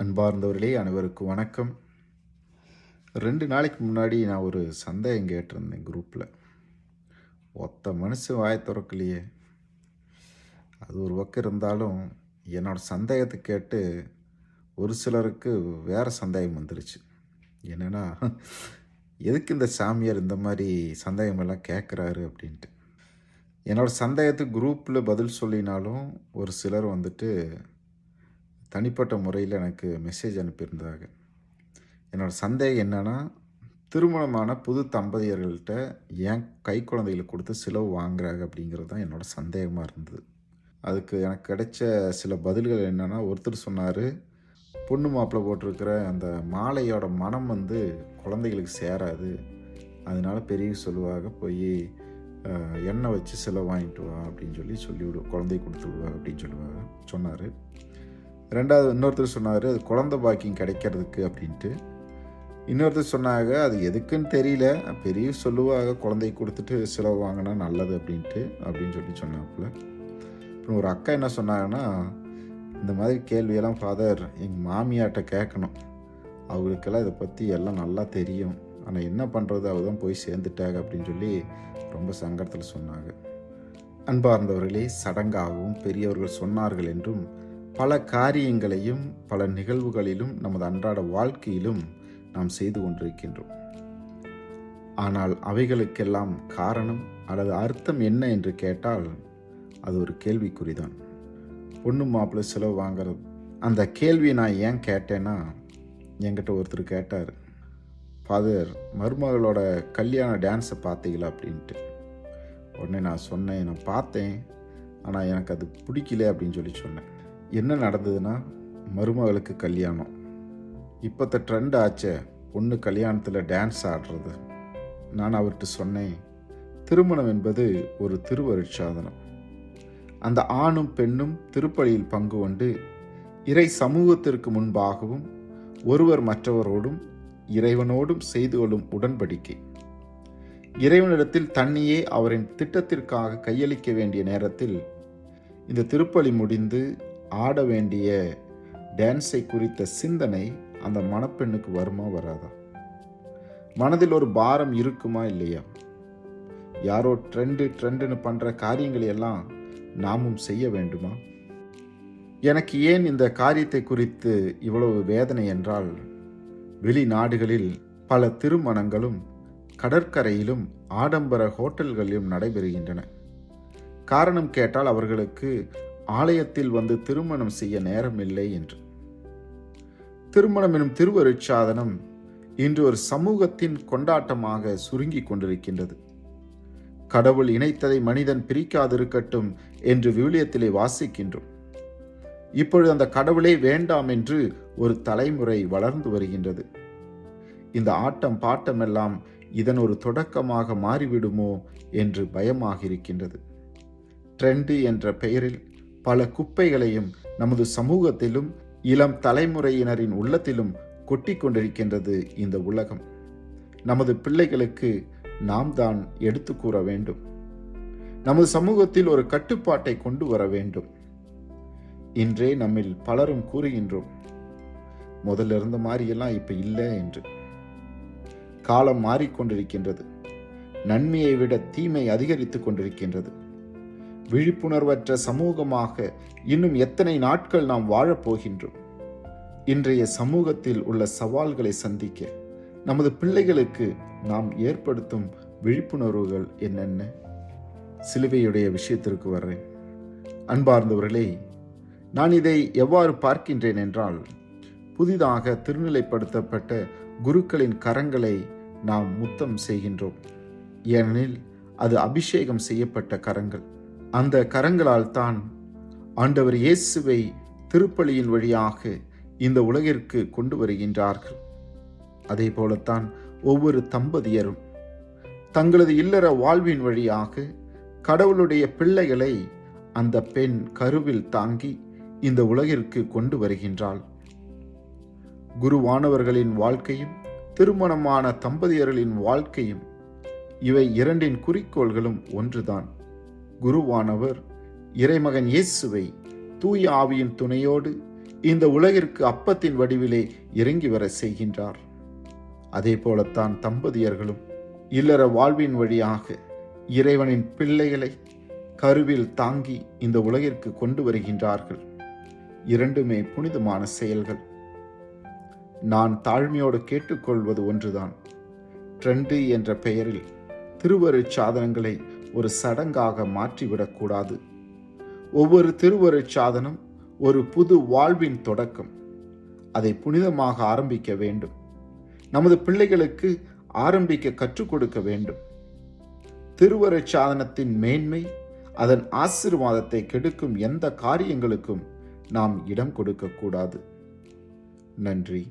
அன்பார்ந்தவர்களே அனைவருக்கும் வணக்கம். ரெண்டு நாளைக்கு முன்னாடி நான் ஒரு சந்தேகம் கேட்டிருந்தேன் குரூப்பில் ஒத்த மனுஷன் வாயை திறக்கலையே. அது ஒரு பக்கம் இருந்தாலும் என்னோடய சந்தேகத்தை கேட்டு ஒரு சிலருக்கு வேறு சந்தேகம் வந்துருச்சு. என்னென்னா எதுக்கு இந்த சாமியார் இந்த மாதிரி சந்தேகமெல்லாம் கேட்குறாரு அப்படின்ட்டு. என்னோட சந்தேகத்துக்கு குரூப்பில் பதில் சொல்லினாலும் ஒரு சிலர் வந்துட்டு தனிப்பட்ட முறையில் எனக்கு மெசேஜ் அனுப்பியிருந்ததாக. என்னோடய சந்தேகம் என்னென்னா திருமணமான புது தம்பதியர்கள்ட்ட ஏன் கை குழந்தைகளுக்கு கொடுத்து செலவு வாங்குறாங்க அப்படிங்கிறது தான் என்னோடய சந்தேகமாக இருந்தது. அதுக்கு எனக்கு கிடைச்ச சில பதில்கள் என்னென்னா ஒருத்தர் சொன்னார் பொண்ணு மாப்பிள்ளை போட்டிருக்கிற அந்த மாலையோட மனம் வந்து குழந்தைகளுக்கு சேராது. அதனால பெரிய சொல்லுவாங்க போய் எண்ணெய் வச்சு செலவு வாங்கிட்டு வா அப்படின்னு சொல்லி சொல்லிவிடு குழந்தை கொடுத்து விடுவாங்க அப்படின்னு சொல்லுவாங்க சொன்னார். ரெண்டாவது இன்னொருத்தர் சொன்னார் அது குழந்தை பாக்கியம் கிடைக்கிறதுக்கு அப்படின்ட்டு. இன்னொருத்தர் சொன்னாங்க அது எதுக்குன்னு தெரியல. பெரிய சொல்லுவாங்க குழந்தை கொடுத்துட்டு செலவு வாங்கினா நல்லது அப்படின்ட்டு அப்படின்னு சொல்லி சொன்னாப்புல. அப்புறம் ஒரு அக்கா என்ன சொன்னாங்கன்னா இந்த மாதிரி கேள்வியெல்லாம் ஃபாதர் எங்கள் மாமியாட்ட கேட்கணும். அவங்களுக்கெல்லாம் இதை பற்றி எல்லாம் நல்லா தெரியும். ஆனால் என்ன பண்ணுறது அவள் தான் போய் சேர்ந்துட்டாங்க அப்படின்னு சொல்லி ரொம்ப சங்கடத்தில் சொன்னாங்க. அன்பார்ந்தவர்களே சடங்காகவும் பெரியவர்கள் சொன்னார்கள் என்றும் பல காரியங்களையும் பல நிகழ்வுகளிலும் நமது அன்றாட வாழ்க்கையிலும் நாம் செய்து கொண்டிருக்கின்றோம். ஆனால் அவைகளுக்கெல்லாம் காரணம் அல்லது அர்த்தம் என்ன என்று கேட்டால் அது ஒரு கேள்விக்குறிதான். பொண்ணு மாப்பிள்ளை செலவு வாங்குறது அந்த கேள்வியை நான் ஏன் கேட்டேன்னா என்கிட்ட ஒருத்தர் கேட்டார் ஃபாதர் மருமகளோட கல்யாண டான்ஸை பார்த்தீங்களா? அப்படின்ட்டு. உடனே நான் சொன்னேன் நான் பார்த்தேன் ஆனால் எனக்கு அது பிடிக்கல அப்படின்னு சொல்லி சொன்னேன். என்ன நடந்ததுன்னா மருமகளுக்கு கல்யாணம். இப்போத்த ட்ரெண்ட் ஆச்சே பொண்ணு கல்யாணத்தில் டான்ஸ் ஆடுறது. நான் அவர்கிட்ட சொன்னேன் திருமணம் என்பது ஒரு திருவருட்சாதனம். அந்த ஆணும் பெண்ணும் திருப்பலியில் பங்கு கொண்டு இறை சமூகத்திற்கு முன்பாகவும் ஒருவர் மற்றவரோடும் இறைவனோடும் செய்து கொள்ளும் உடன்படிக்கை. இறைவனிடத்தில் தன்னையே அவரின் திட்டத்திற்காக கையளிக்க வேண்டிய நேரத்தில் இந்த திருப்பலி முடிந்து ஆட வேண்டிய டான்ஸை குறித்த சிந்தனை அந்த மணப்பெண்ணுக்கு வருமா வராதா? மனதில் ஒரு பாரம் இருக்குமா இல்லையா? யாரோ ட்ரெண்டு ட்ரெண்டுன்னு பண்ணுற காரியங்களை எல்லாம் நாமும் செய்ய வேண்டுமா? எனக்கு ஏன் இந்த காரியத்தை குறித்து இவ்வளவு வேதனை என்றால் வெளிநாடுகளில் பல திருமணங்களும் கடற்கரையிலும் ஆடம்பர ஹோட்டல்களிலும் நடைபெறுகின்றன. காரணம் கேட்டால் அவர்களுக்கு ஆலயத்தில் வந்து திருமணம் செய்ய நேரமில்லை என்று. திருமணம் எனும் திருவருட்சாதனம் இன்று ஒரு சமூகத்தின் கொண்டாட்டமாக சுருங்கிக் கொண்டிருக்கின்றது. கடவுள் இணைத்ததை மனிதன் பிரிக்காதிருக்கட்டும் என்று விவிலியத்திலே வாசிக்கின்றோம். இப்பொழுது அந்த கடவுளே வேண்டாம் என்று ஒரு தலைமுறை வளர்ந்து வருகின்றது. இந்த ஆட்டம் பாட்டமெல்லாம் இதன் ஒரு தொடக்கமாக மாறிவிடுமோ என்று பயமாக இருக்கின்றது. ட்ரெண்டு என்ற பெயரில் பல குப்பைகளையும் நமது சமூகத்திலும் இளம் தலைமுறையினரின் உள்ளத்திலும் கொட்டி கொண்டிருக்கின்றது இந்த உலகம். நமது பிள்ளைகளுக்கு நாம் தான் எடுத்து கூற வேண்டும். நமது சமூகத்தில் ஒரு கட்டுப்பாட்டை கொண்டு வர வேண்டும். இன்றே நம்மில் பலரும் கூறுகின்றோம் முதல்ல இருந்த மாதிரியெல்லாம் இப்ப இல்லை என்று. காலம் மாறிக்கொண்டிருக்கின்றது நன்மையை விட தீமை அதிகரித்துக் கொண்டிருக்கின்றது. விழிப்புணர்வற்ற சமூகமாக இன்னும் எத்தனை நாட்கள் நாம் வாழப்போகின்றோம் இன்றைய சமூகத்தில் உள்ள சவால்களை சந்திக்க நமது பிள்ளைகளுக்கு நாம் ஏற்படுத்தும் விழிப்புணர்வுகள் என்னென்ன? சிலுவையுடைய விஷயத்திற்கு வர்றேன். அன்பார்ந்தவர்களே நான் இதை எவ்வாறு பார்க்கின்றேன் என்றால் புதிதாக திருநிலைப்படுத்தப்பட்ட குருக்களின் கரங்களை நாம் முத்தம் செய்கின்றோம். ஏனெனில் அது அபிஷேகம் செய்யப்பட்ட கரங்கள். அந்த கரங்களால் தான் ஆண்டவர் இயேசுவை திருப்பலியின் வழியாக இந்த உலகிற்கு கொண்டு வருகின்றார்கள். அதே போலத்தான் ஒவ்வொரு தம்பதியரும் தங்களது இல்லற வாழ்வின் வழியாக கடவுளுடைய பிள்ளைகளை அந்த பெண் கருவில் தாங்கி இந்த உலகிற்கு கொண்டு வருகின்றாள். குருவானவர்களின் வாழ்க்கையும் திருமணமான தம்பதியர்களின் வாழ்க்கையும் இவை இரண்டின் குறிக்கோள்களும் ஒன்றுதான். குருவானவர் இறைமகன் இயேசுவை தூய ஆவியின் துணையோடு இந்த உலகிற்கு அப்பத்தின் வடிவிலே இறங்கி வர செய்கின்றார். அதே போலத்தான் தம்பதியர்களும் இல்லற வாழ்வின் வழியாக இறைவனின் பிள்ளைகளை கருவில் தாங்கி இந்த உலகிற்கு கொண்டு வருகின்றார்கள். இரண்டுமே புனிதமான செயல்கள். நான் தாழ்மையோடு கேட்டுக்கொள்வது ஒன்றுதான். ட்ரெண்டு என்ற பெயரில் திருவருட் சாதனங்களை ஒரு சடங்காக மாற்றிவிடக்கூடாது. ஒவ்வொரு திருவருட் சாதனம் ஒரு புது வாழ்வின் தொடக்கம். அதை புனிதமாக ஆரம்பிக்க வேண்டும். நமது பிள்ளைகளுக்கு ஆரம்பிக்க கற்றுக் கொடுக்க வேண்டும். திருவருட் சாதனத்தின் மேன்மை அதன் ஆசீர்வாதத்தை கெடுக்கும் எந்த காரியங்களுக்கும் நாம் இடம் கொடுக்கக்கூடாது. நன்றி.